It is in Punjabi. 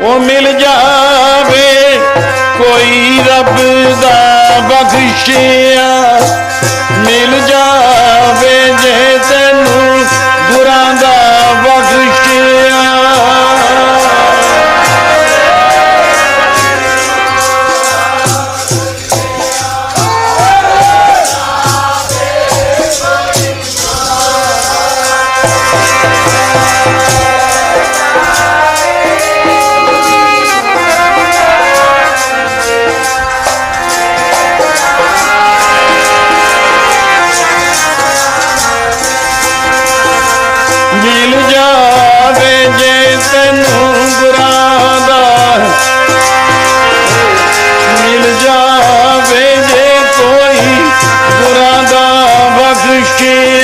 ਉਹ ਮਿਲ ਜਾਵੇ ਕੋਈ ਰੱਬ ਦਾ ਬਖਸ਼ਿਆ। ਮਿਲ ਜਾਵੇ ਜੇ ਤੈਨੂੰ ਗੁਰਾਂ ਦਾ ਬਖਸ਼ਿਆ। Okay.